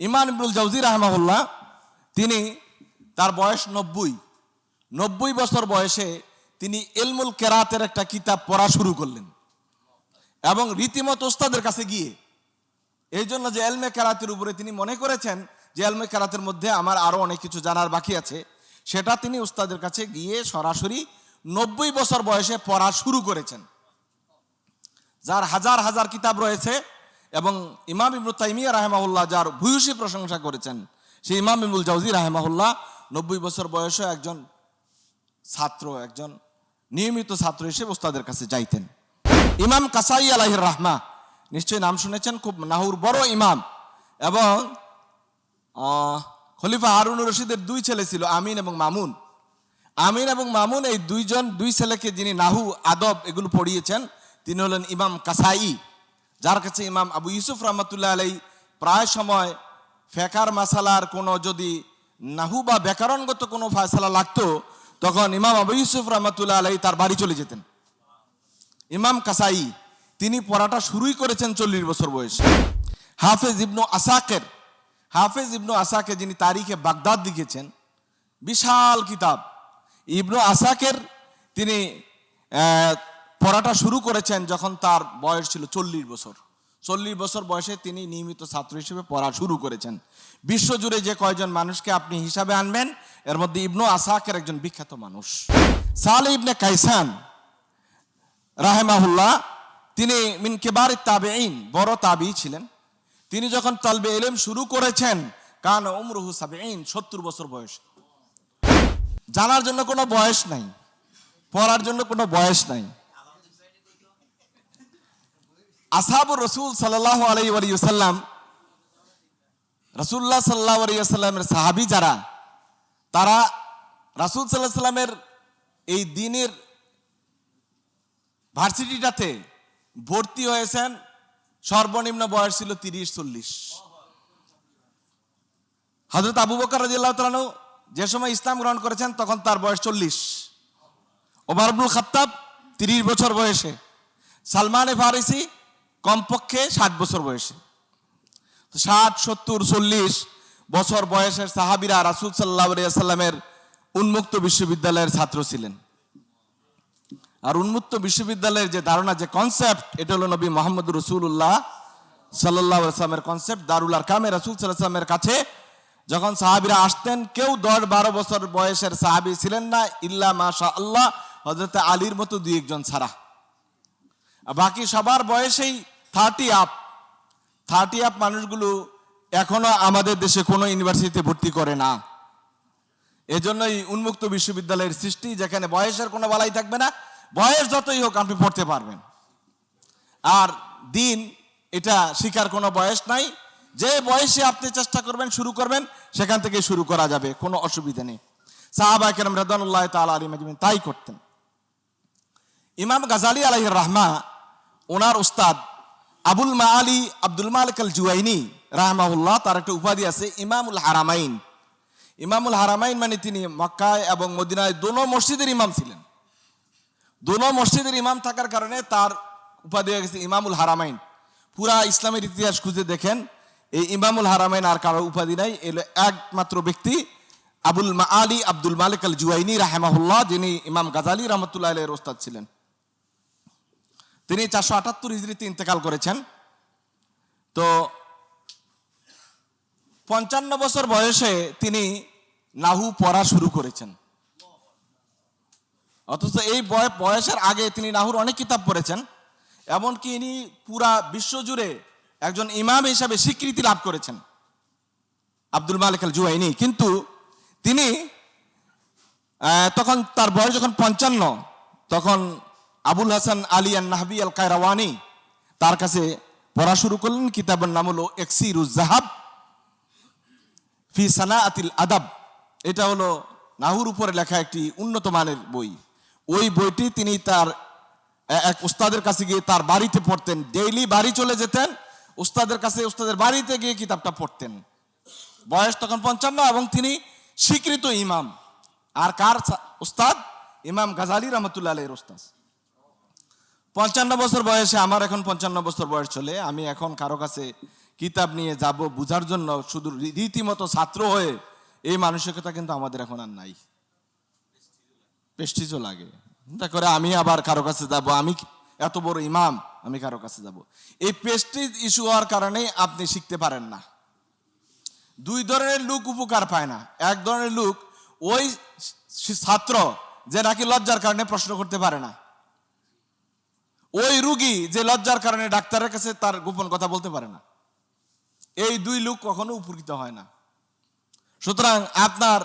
ইমান ইবনুল জাউজি রাহমাহুল্লাহ, তিনি তার বয়স নব্বই। নব্বই বছর বয়সে তিনি এলমুল কেরাতের একটা কিতাব পড়া শুরু করলেন এবং রীতিমত ওস্তাদের কাছে গিয়ে, এই জন্য যে এলমে কেরাতের উপরে তিনি মনে করেছেন যে এলমে কেরাতের মধ্যে আমার আরও অনেক কিছু জানার বাকি আছে, সেটা তিনি উস্তাদের কাছে গিয়ে সরাসরি নব্বই বছর বয়সে পড়া শুরু করেছেন। যার হাজার হাজার কিতাব রয়েছে এবং ইমাম ইবনু তাইমিয়া রাহেমাহুল্লাহ যার ভূয়সী প্রশংসা করেছেন, সেই ইমাম ইবুল জাউজি রাহেমাহুল্লাহ নব্বই বছর বয়সে একজন ছাত্র, একজন নিয়মিত ছাত্র হিসেবে ওস্তাদের কাছে যাইতেন। ইমাম কাসাই আলাহির রাহমা, নিশ্চয়ই নাম শুনেছেন, খুব নাহুর বড় ইমাম এবং খলিফা হারুনুর রশিদের দুই ছেলে ছিল, আমিন এবং মামুন। আমিন এবং মামুন এই দুইজন, দুই ছেলেকে যিনি নাহু, আদব এগুলো পড়িয়েছেন, তিনি হলেন ইমাম কাসাই। যার কাছে ইমাম আবু ইউসুফ রহমতুল্লাহ আলাই প্রায় সময় ফেকার মাসালার কোনো যদি নাহু বা ব্যাকরণগত কোনো ফয়সালা লাগতো, তখন ইমাম আবু ইউসুফ রহমতুল্লাহ আলাই তার বাড়ি চলে যেতেন। ইমাম কাসাই, তিনি পড়াটা শুরুই করেছেন চল্লিশ বছর বয়সে। হাফেজ ইবনু আসাকের, হাফেজ ইবনু আসাকে যিনি তারিখে বাগদাদ লিখেছেন, বিশাল কিতাব। ইবনু আসাকের তিনি পড়াটা শুরু করেছেন যখন তার বয়স ছিল চল্লিশ বছর। চল্লিশ বছর বয়সে তিনি নিয়মিত ছাত্র হিসেবে পড়া শুরু করেছেন। বিশ্বজুড়ে যে কয়জন মানুষকে আপনি হিসাবে আনবেন, এর মধ্যে ইবনু আসাকের একজন বিখ্যাত মানুষ। সালে ইবনে কাইসান রাহেমাহুল্লাহ, তিনি মিন কেবার তাবেইন বড় তাবি ছিলেন। তিনি যখন তালবে এলেম শুরু করেছেন, কান উমরুহু সাবেইন সত্তর বছর বয়স। জানার জন্য কোনো বয়স নাই, পড়ার জন্য কোনো বয়স নাই। আসাবুর রসুল সাল্লাহ আলাই আলিয়াল্লাম রসুল্লাহ সাল্লাহ আলিয়াল্লামের সাহাবি যারা, তারা রাসুল সাল্লাহ সাল্লামের এই দিনের ভার্সিটিটাতে ভর্তি হয়েছেন। সর্বনিম্ন বয়স ছিল তিরিশ চল্লিশ। হজরত আবু বকর রাজিয়াল্লাহ তালানু যে সময় ইসলাম গ্রহণ করেছেন, তখন তার বয়স চল্লিশ। ওমর আব্দুল খাত্তাব তিরিশ বছর বয়সে। সালমান এ ফারিসি কমপক্ষে ষাট বছর বয়সে। ষাট, সত্তর, চল্লিশ বছর বয়সের সাহাবিরা রাসুল সাল্লাহ উন্মুক্ত বিশ্ববিদ্যালয়ের ছাত্র ছিলেন। আর উন্মুক্ত বিশ্ববিদ্যালয়ের যে ধারণা, যে কনসেপ্ট এটা হলো নবী মোহাম্মদ রসুল্লাহ সাল্লাহ আসলামের কনসেপ্ট দারুল আর কামে রসুল সাল্লামের কাছে যখন সাহাবিরা আসতেন, কেউ দশ বারো বছর বয়সের সাহাবি ছিলেন না, ইল্লা মাশা আল্লাহ হজরত আলীর মতো দুই একজন ছাড়া। বাকি সবার বয়সেই থার্টি আপ থার্টি আপ মানুষগুলো এখনও আমাদের দেশে কোনো ইউনিভার্সিটিতে ভর্তি করে না। এজন্যই উন্মুক্ত বিশ্ববিদ্যালয়ের সৃষ্টি যেখানে বয়সের কোনো বালাই থাকবে না, বয়স যতই হোক আপনি পড়তে পারবেন। আর দিন, এটা শিকার কোনো বয়স নাই। যে বয়সে আপনি চেষ্টা করবেন, শুরু করবেন, সেখান থেকে শুরু করা যাবে, কোনো অসুবিধা নেই। সাহাবা কেরম রেদানুল্লাহ তাল আলী তাই করতেন। ইমাম গাজালি আলাইহ রাহমা, ওনার উস্তাদ আবুল মা আলী আব্দুল মালিক আল জুয়াইনি রাহমাউল্লাহ তার একটা উপাধি আছে ইমামুল হারামাইন। ইমামুল হারামাইন মানে তিনি মক্কায় এবং মদিনায় দোনো মসজিদের ইমাম ছিলেন। দোনো মসজিদের ইমাম থাকার কারণে তার উপাধি হয়ে গেছে ইমামুল হারামাইন। পুরা ইসলামের ইতিহাস খুঁজে দেখেন, এই ইমামুল হারামাইন আর কারও উপাধি নাই, এলো একমাত্র ব্যক্তি আবুল মা আলী আব্দুল মালিক আল জুয়াইনি রাহেমাহুল্লাহ, যিনি ইমাম গাজালি রহমতুল্লাহ এর ওস্তাদ ছিলেন। তিনি চারশো আটাত্তর হিজড়িতে ইন্তেকাল করেছেন। তো পঞ্চান্ন বছর বয়সে তিনি নাহু পড়া শুরু করেছেন। অথচ এই বয়- বয়সের আগে তিনি নাহুর অনেক কিতাব পড়েছেন, এমনকি ইনি পুরা বিশ্বজুড়ে একজন ইমাম হিসাবে স্বীকৃতি লাভ করেছেন, আব্দুল মালিক আল জুয়াইনি কিন্তু তিনি তখন তার বয়স যখন পঞ্চান্ন, তখন আবুল হাসান আলী আন নাহবি আল কায়রাওয়ানি তার কাছে পড়া শুরু করলেন। কিতাবের নাম হলো এক্সিরুজ জাহাব ফি সানা আতিল আদাব। এটা হলো নাহুর উপরে লেখা একটি উন্নত মানের বই। ওই বইটি তিনি তার এক উস্তাদের কাছে গিয়ে তার বাড়িতে পড়তেন। ডেইলি বাড়ি চলে যেতেন, উস্তাদের কাছে, উস্তাদের বাড়িতে গিয়ে কিতাবটা পড়তেন। বয়স তখন পঞ্চান্ন এবং তিনি স্বীকৃত ইমাম। আর কার উস্তাদ? ইমাম গাজালি রহমতুল্লাহ আলের উস্তাদ। পঞ্চান্ন বছর বয়সে, আমার এখন পঞ্চান্ন বছর বয়স চলে, আমি এখন কারও কাছে কিতাব নিয়ে যাব বুঝার জন্য শুধু রীতিমতো ছাত্র হয়ে, এই মানসিকতা কিন্তু আমাদের এখন আর নাই। পেস্টিজও লাগে। করে আমি আবার কারও কাছে যাব, আমি এত বড় ইমাম, আমি কারও কাছে যাব। এই পেস্টিজ ইস্যু হওয়ার কারণে আপনি শিখতে পারেন না। দুই ধরনের লোক উপকার পায় না। এক ধরনের লোক ওই ছাত্র যে নাকি লজ্জার কারণে প্রশ্ন করতে পারে না। ওই রুগী যে লজ্জার কারণে ডাক্তারের কাছে তার গোপন কথা বলতে পারে না। এই দুই লোক কখনো উপকৃত হয় না। সুতরাং আপনার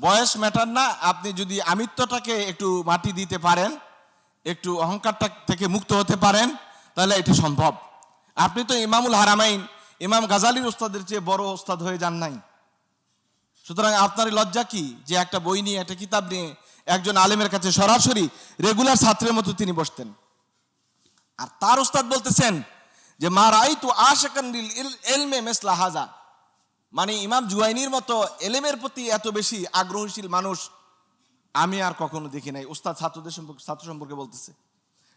বয়স ম্যাটার না, আপনি যদি আমিত্বটাকে একটু মাটি দিতে পারেন, একটু অহংকারটা থেকে মুক্ত হতে পারেন, তাহলে এটা সম্ভব। আপনি তো ইমামুল হারামাইন, ইমাম গাজালির ওস্তাদের চেয়ে বড় ওস্তাদ হয়ে যান নাই। সুতরাং আপনার লজ্জা কি? যে একটা বই নিয়ে, একটা কিতাব নিয়ে একজন আলেমের কাছে সরাসরি রেগুলার ছাত্রের মতো তিনি বসতেন। আর তার ওস্তাদ বলতেছেন যে, মা রাই তো আশাকান এলমে মেসলা হাজা। মানে ইমাম জুয়াইনির মতো এলেমের প্রতি এত বেশি আগ্রহশীল মানুষ আমি আর কখনো দেখি নাই। উস্তাদ ছাত্রদের সম্পর্কে, ছাত্র সম্পর্কে বলতেছে।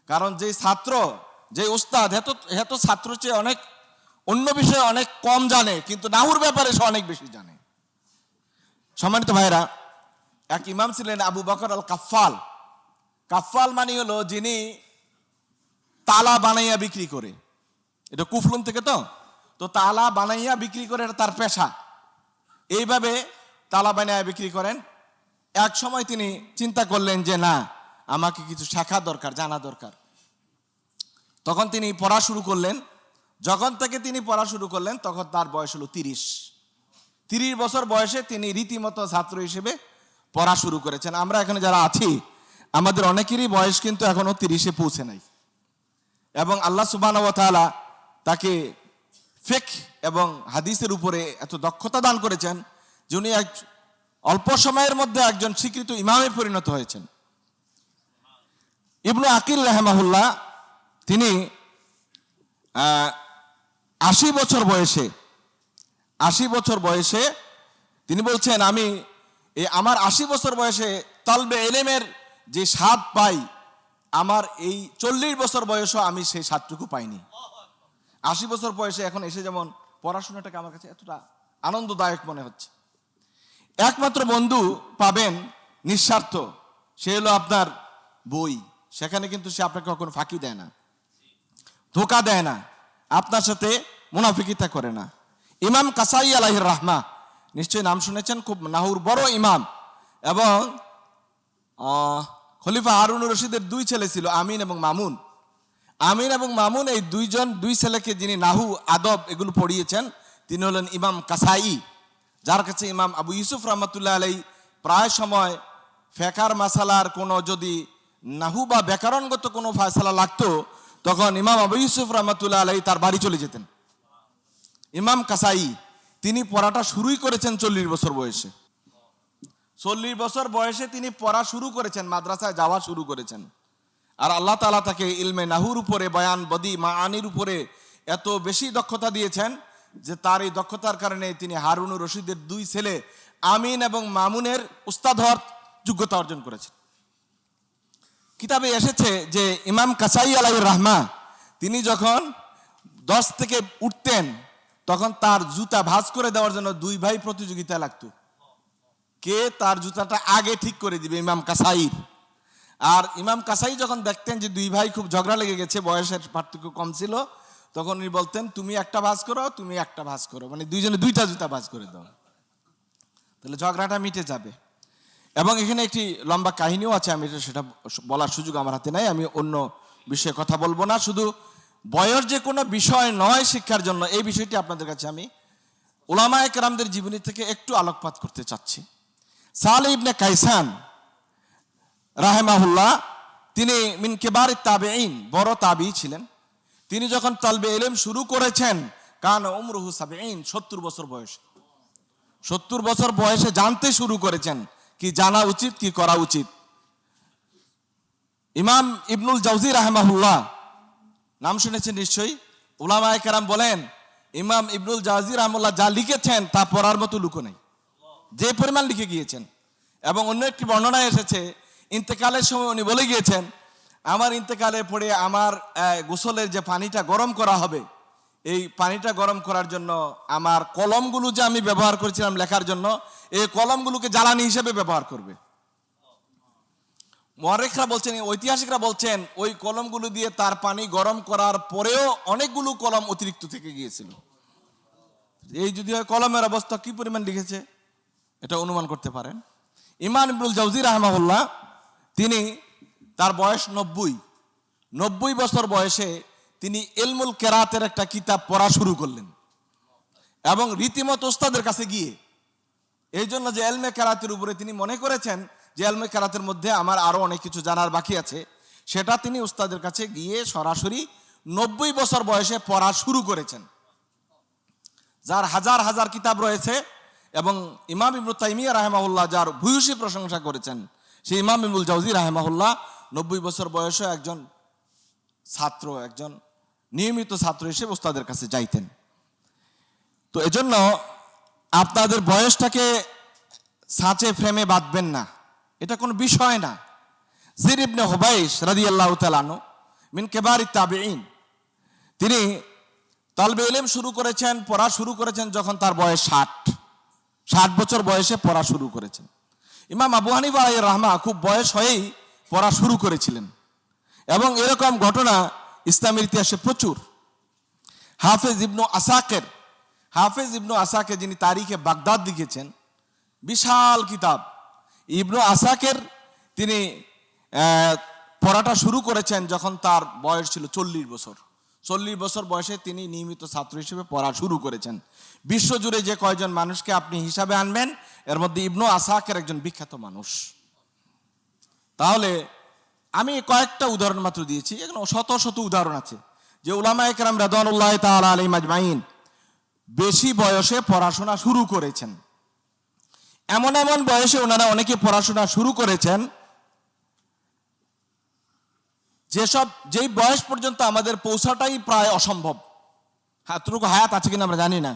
কারণ যে ছাত্র, যে উস্তাদ এত এত ছাত্র চেয়ে অনেক অন্য বিষয়ে অনেক কম জানে, কিন্তু নাহুর ব্যাপারে সে অনেক বেশি জানে। সম্মানিত ভাইরা এক ইমাম ছিলেন আবু বকর আল কাফাল কাফাল মানে হলো যিনি তালা বানাইয়া বিক্রি করে। এটা কুফলুন থেকে তো? তো তালা বানাইয়া বিক্রি করে এটা তার পেশা। এইভাবে তালা বানাইয়া বিক্রি করেন। এক সময় তিনি চিন্তা করলেন যে, না, আমাকে কিছু শেখা দরকার, জানা দরকার। তখন তিনি পড়া শুরু করলেন। যখন থেকে তিনি পড়া শুরু করলেন, তখন তার বয়স হলো তিরিশ। তিরিশ বছর বয়সে তিনি রীতিমতো ছাত্র হিসেবে পড়া শুরু করেছেন। আমরা এখানে যারা আছি, আমাদের অনেকেরই বয়স কিন্তু এখনও তিরিশে পৌঁছে নাই। এবং আল্লাহ সুবাহ তাকে ফেক এবং হাদিসের উপরে এত দক্ষতা দান করেছেন যে উনি এক অল্প সময়ের মধ্যে একজন স্বীকৃত ইমামে পরিণত হয়েছেন। ইবনু আকিল রহমাহুল্লাহ, তিনি আশি বছর বয়সে, আশি বছর বয়সে তিনি বলছেন, আমি এই আমার আশি বছর বয়সে তালবে এলেমের যে স্বাদ পাই আমার এই চল্লিশ বছর বয়সও আমি সেই স্বাদটুকু পাইনি। আশি বছর বয়সে এখন এসে যেমন পড়াশোনাটাকে আমার কাছে এতটা আনন্দদায়ক মনে হচ্ছে। একমাত্র বন্ধু পাবেন নিঃস্বার্থ, সে হলো আপনার বই। সেখানে কিন্তু সে আপনাকে কখনো ফাঁকি দেয় না, ধোকা দেয় না, আপনার সাথে মুনাফিকিতা করে না। ইমাম কাসাই আলাহির রাহমা নিশ্চয়ই নাম শুনেছেন, খুব নাহুর বড় ইমাম। এবং খলিফা হারুন রশিদের দুই ছেলে ছিল, আমিন এবং মামুন। আমিন এবং মামুন এই দুইজন, দুই ছেলেকে যিনি নাহু, আদব এগুলো পড়িয়েছেন, তিনি হলেন ইমাম কাসাই, যার কাছে ইমাম আবু ইউসুফ রহমতুল্লাহ আলাই প্রায় সময় ফেকার মাসালার কোনো যদি নাহু বা ব্যাকরণগত কোনো ফয়সালা লাগতো, তখন ইমাম আবু ইউসুফ রহমতুল্লাহ আলাই তার বাড়ি চলে যেতেন। ইমাম কাসাই, তিনি পড়াটা শুরুই করেছেন চল্লিশ বছর বয়সে। চল্লিশ বছর বয়সে তিনি পড়া শুরু করেছেন, মাদ্রাসায় যাওয়া শুরু করেছেন। আর আল্লাহ তালা তাকে ইলমে নাহুর উপরে, বয়ান বদি মা আনির উপরে এত বেশি দক্ষতা দিয়েছেন যে তার এই দক্ষতার কারণে তিনি হারুন রশিদের দুই ছেলে আমিন এবং মামুনের উস্তাদ হওয়ার যোগ্যতা অর্জন করেছেন। কিতাবে এসেছে যে ইমাম কাসাই আলাইর রাহমা, তিনি যখন দশ থেকে উঠতেন, তখন তার জুতা ভাজ করে দেওয়ার জন্য দুই ভাই প্রতিযোগিতা লাগতো। কে তার জুতাটা আগে ঠিক করে দিবে? ইমাম কাসাইর। আর ইমাম কাসাই যখন দেখতেন যে দুই ভাই খুব ঝগড়া লেগে গেছে, বয়সের পার্থক্য কম ছিল, তখন উনি বলতেন, তুমি একটা ভাঁজ করো, তুমি একটা ভাঁজ করো। মানে দুইজনে দুইটা জুতা ভাঁজ করে দাও। তাহলে ঝগড়াটা মিটে যাবে। এবং এখানে একটি লম্বা কাহিনীও আছে, আমি সেটা বলার সুযোগ আমার হাতে নাই, আমি অন্য বিষয়ে কথা বলব না। শুধু বয়স যে কোনো বিষয় নয় শিক্ষার জন্য, এই বিষয়টি আপনাদের কাছে আমি ওলামা একরামদের জীবনী থেকে একটু আলোকপাত করতে চাচ্ছি। সালে ইবনে কাইসান, রাহেমাহুল্লাহ, তিনি মিন কেবার তাবেইন বড় তাবি ছিলেন। তিনি যখন তালবে এলেম শুরু করেছেন, কান উমরুহু সাবেইন সত্তর বছর বয়স। সত্তর বছর বয়সে জানতে শুরু করেছেন, কি জানা উচিত, কি করা উচিত। ইমাম ইবনুল জাউজি, রাহেমাহুল্লাহ, নাম শুনেছেন নিশ্চয়ই? উলামায়ে কেরাম বলেন, ইমাম ইবনুল জাউজি রাহমুল্লাহ যা লিখেছেন, তা পড়ার মতো লুকো নেই। যে পরিমাণ লিখে গিয়েছেন। এবং অন্য একটি বর্ণনায় এসেছে, ইন্তেকালের সময় উনি বলে গিয়েছেন, আমার ইন্তেকালে পড়ে আমার গোসলের যে পানিটা গরম করা হবে, এই পানিটা গরম করার জন্য আমার কলমগুলো যে আমি ব্যবহার করেছিলাম লেখার জন্য, এই কলমগুলোকে জ্বালানি হিসেবে ব্যবহার করবে। মহারেখরা বলছেন, ঐতিহাসিকরা বলছেন, ওই কলমগুলো দিয়ে তার পানি গরম করার পরেও অনেকগুলো কলম অতিরিক্ত থেকে গিয়েছিল। এই যদি হয় কলমের অবস্থা কি পরিমাণ লিখেছে? এটা অনুমান করতে পারেন। ইমান ইবনুল জাউজি রাহমাহুল্লাহ, তিনি তার বয়স নব্বই। নব্বই বছর বয়সে তিনি এলমুল কেরাতের একটা কিতাব পড়া শুরু করলেন এবং রীতিমত ওস্তাদের কাছে গিয়ে এই জন্য যে এলমে কেরাতের উপরে তিনি মনে করেছেন যে এলমে কেরাতের মধ্যে আমার আরও অনেক কিছু জানার বাকি আছে, সেটা তিনি উস্তাদের কাছে গিয়ে সরাসরি নব্বই বছর বয়সে পড়া শুরু করেছেন। যার হাজার হাজার কিতাব রয়েছে এবং ইমাম ইবনু তাইমিয়া রাহেমাহুল্লাহ যার ভূয়সী প্রশংসা করেছেন, সেই ইমাম ইবুল জাউজি রাহেমাহুল্লাহ নব্বই বছর বয়সে একজন ছাত্র, একজন নিয়মিত ছাত্র হিসেবে ওস্তাদের কাছে যাইতেন। তো এজন্য আপনাদের বয়সটাকে সাঁচে ফ্রেমে বাঁধবেন না। এটা কোনো বিষয় না। জির ইবনে হুবাইশ রাদিয়াল্লাহু তাআলাহু মিন কেবারি তাবেঈন, তিনি তালবে ইলেম শুরু করেছেন, পড়া শুরু করেছেন যখন তার বয়স ষাট। ষাট বছর বয়সে পড়া শুরু করেছেন। ইমাম আবু হানিফা আলাই রহমা খুব বয়স হয়েই পড়া শুরু করেছিলেন। এবং এরকম ঘটনা ইসলামের ইতিহাসে প্রচুর। হাফেজ ইবনু আসাকের, হাফেজ ইবনু আসাকে যিনি তারিখে বাগদাদ লিখেছেন, বিশাল কিতাব। ইবনু আসাকের তিনি পড়াটা শুরু করেছেন যখন তার বয়স ছিল চল্লিশ বছর। চল্লিশ বছর বয়সে তিনি নিয়মিত ছাত্র হিসেবে পড়া শুরু করেছেন। বিশ্বজুড়ে যে কয়জন মানুষকে আপনি হিসাবে আনবেন, এর মধ্যে ইবনু আসাকের একজন বিখ্যাত মানুষ। তাহলে আমি কয়েকটা উদাহরণ মাত্র দিয়েছি, এখানে শত শত উদাহরণ আছে। যে উলামা একরাম রাদওয়ানুল্লাহ তাআলা আলাইহিম আজমাইন বেশি বয়সে পড়াশোনা শুরু করেছেন। এমন এমন বয়সে ওনারা অনেকে পড়াশোনা শুরু করেছেন যেসব, যেই বয়স পর্যন্ত আমাদের পৌঁছাটাই প্রায় অসম্ভব। এতটুকু হায়াত আছে কিনা আমরা জানি না।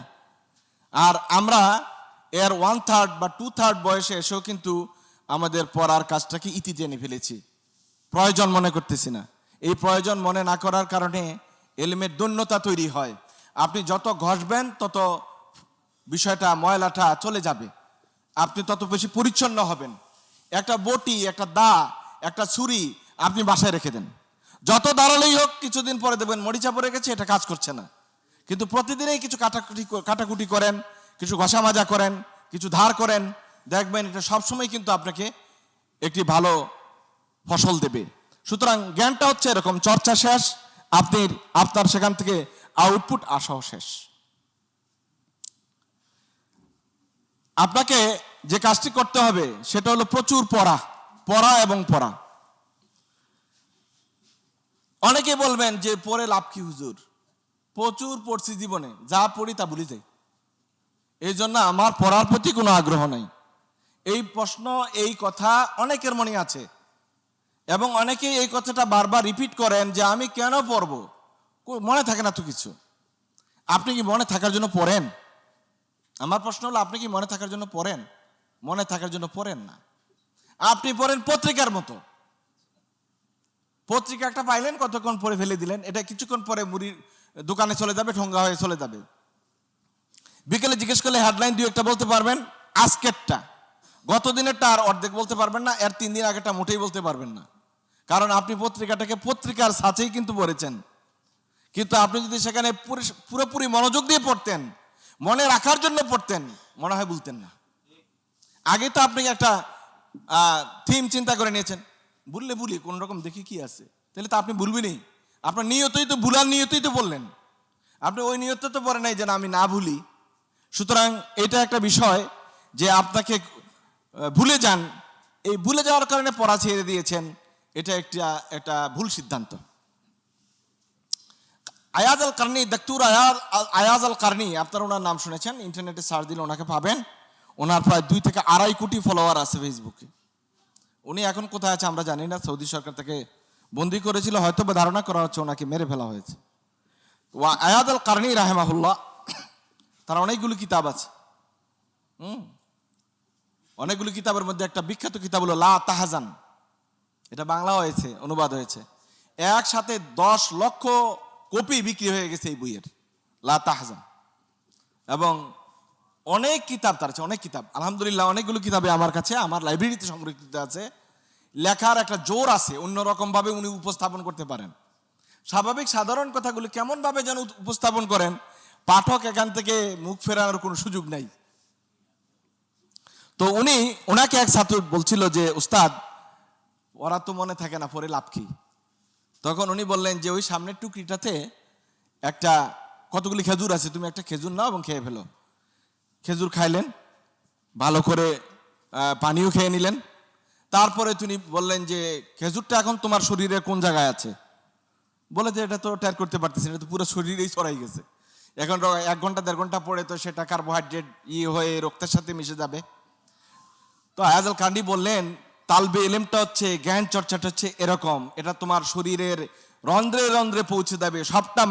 আর আমরা এর ওয়ান থার্ড বা টু থার্ড বয়সে এসেও কিন্তু আমাদের পড়ার কাজটাকে ইতি টেনে ফেলেছি। প্রয়োজন মনে করতেছি না। এই প্রয়োজন মনে না করার কারণে এলিমের দৈন্যতা তৈরি হয়। আপনি যত ঘষবেন, তত বিষয়টা ময়লাটা চলে যাবে। আপনি তত বেশি পরিচ্ছন্ন হবেন। একটা বটি, একটা দা, একটা ছুরি আপনি বাসায় রেখে দেন। যত দাঁড়ালেই হোক, কিছুদিন পরে দেখবেন মরিচা পড়ে গেছে, এটা কাজ করছে না। কিন্তু প্রতিদিনই কিছু কাটাকুটি কাটাকুটি করেন, কিছু ঘষা মাজা করেন, কিছু ধার করেন, দেখবেন এটা সবসময় কিন্তু আপনাকে একটি ভালো ফসল দেবে। সুতরাং জ্ঞানটা হচ্ছে এরকম, চর্চা শেষ, আপনি আপনার সেখান থেকে আউটপুট আসাও শেষ। আপনাকে যে কাজটি করতে হবে, সেটা হলো প্রচুর পড়া পড়া এবং পড়া। অনেকে বলবেন যে পড়ে লাভ কি হুজুর? প্রচুর পড়ছি জীবনে, যা পড়ি তা ভুলি যাই। এই জন্য আমার পড়ার প্রতি কোনো আগ্রহ নাই। এই প্রশ্ন, এই কথা অনেকের মনে আছে। এবং অনেকে এই কথাটা বারবার রিপিট করেন যে আমি কেন পড়ব? মনে থাকে না তো কিছু। আপনি কি মনে থাকার জন্য পড়েন? আমার প্রশ্ন হলো, আপনি কি মনে থাকার জন্য পড়েন? মনে থাকার জন্য পড়েন না। আপনি পড়েন পত্রিকার মতো। পত্রিকা একটা পাইলেন, কতক্ষণ পরে ফেলে দিলেন? এটা কিছুক্ষণ পরে মুড়ির দোকানে চলে যাবে, ঠোঙ্গা হয়ে চলে যাবে। বিকেলে জিজ্ঞেস করলে হেডলাইন দুই একটা বলতে পারবেন, আজকেরটা। গত দিনেরটা আর অর্ধেক বলতে পারবেন না, এর তিন দিন আগেটা মোটেই বলতে পারবেন না। কারণ আপনি পত্রিকাটাকে পত্রিকার সাথেই কিন্তু পড়েছেন। কিন্তু আপনি যদি সেখানে পুরোপুরি মনোযোগ দিয়ে পড়তেন, মনে রাখার জন্য পড়তেন, মনে হয় বলতেন না। আগে তো আপনি একটা থিম চিন্তা করে নিয়েছেন। ভুললে ভুলি কোন রকম দেখি কি আছে। তাহলে তো আপনি ভুলবেনই। আপনার নিয়তই তো ভুলার নিয়তই তো বললেন। আপনি ওই নিয়ত তো পড়ে নাই যেন আমি না ভুলি। সুতরাং এটা একটা বিষয় যে আপনাকে ভুলে যান। এই ভুলে যাওয়ার কারণে পড়া ছেড়ে দিয়েছেন। এটা একটা একটা ভুল সিদ্ধান্ত। Ayaz Al Karni, doctor Ayaz Ayaz Al Karni, আপনারা ওনার নাম শুনেছেন। ইন্টারনেটে সার্চ দিলে ওনাকে পাবেন। ওনার প্রায় দুই থেকে আড়াই কোটি ফলোয়ার আছে ফেসবুকে উনি এখন কোথায় আছে আমরা জানি না, সৌদি সরকার তাকে বন্দি করেছিল হয়তো বা ধারণা করা হচ্ছে ওনাকে মেরে ফেলা হয়েছে। ওয়া আয়াদ আল কার্নি রাহেমাহুল্লাহ, তার অনেকগুলো কিতাব আছে। হুম? অনেকগুলো কিতাবের মধ্যে একটা বিখ্যাত কিতাব হলো লা তাহাজান। এটা বাংলা হয়েছে, অনুবাদ হয়েছে। একসাথে দশ লক্ষ কপি বিক্রি হয়ে গেছে এই বইয়ের, লা তাহাজান। এবং অনেক কিতাব তার আছে অনেক কিতাব। আলহামদুলিল্লাহ, অনেকগুলো কিতাবে আমার কাছে, আমার লাইব্রেরিতে সংরক্ষিত আছে। লেখার একটা জোর আছে অন্যরকম ভাবে উনি উপস্থাপন করতে পারেন। স্বাভাবিক সাধারণ কথাগুলো কেমন ভাবে যেন উপস্থাপন করেন, পাঠক এখান থেকে মুখ ফেরানোর কোনো সুযোগ নাই। তো উনি, ওনাকে এক ছাত্র বলছিল যে উস্তাদ ওরা তো মনে থাকে না, পরে লাভ কি? তখন উনি বললেন যে, ওই সামনের টুকরিটাতে একটা কতগুলি খেজুর আছে, তুমি একটা খেজুর নাও এবং খেয়ে ফেলো। খেজুর খাইলেন, ভালো করে পানিও খেয়ে নিলেন। তারপরে তিনি বললেন যে, খেজুরটা এখন তোমার শরীরে কোন জায়গায় আছে? বলে যে, এটা তো টের করতে পারতেছি এটা তো পুরো শরীরেই ছড়াই গেছে। এখন এক ঘণ্টা, দেড় ঘণ্টা পরে তো সেটা কার্বোহাইড্রেট ইয়ে হয়ে রক্তের সাথে মিশে যাবে। তো আয়াজাল কান্ডি বললেন, তালবে এলেমটা হচ্ছে, জ্ঞান চর্চাটা হচ্ছে এরকম, এটা তোমার শরীরের রন্ধ্রে রন্ধ্রে পৌঁছে দেবে সবটা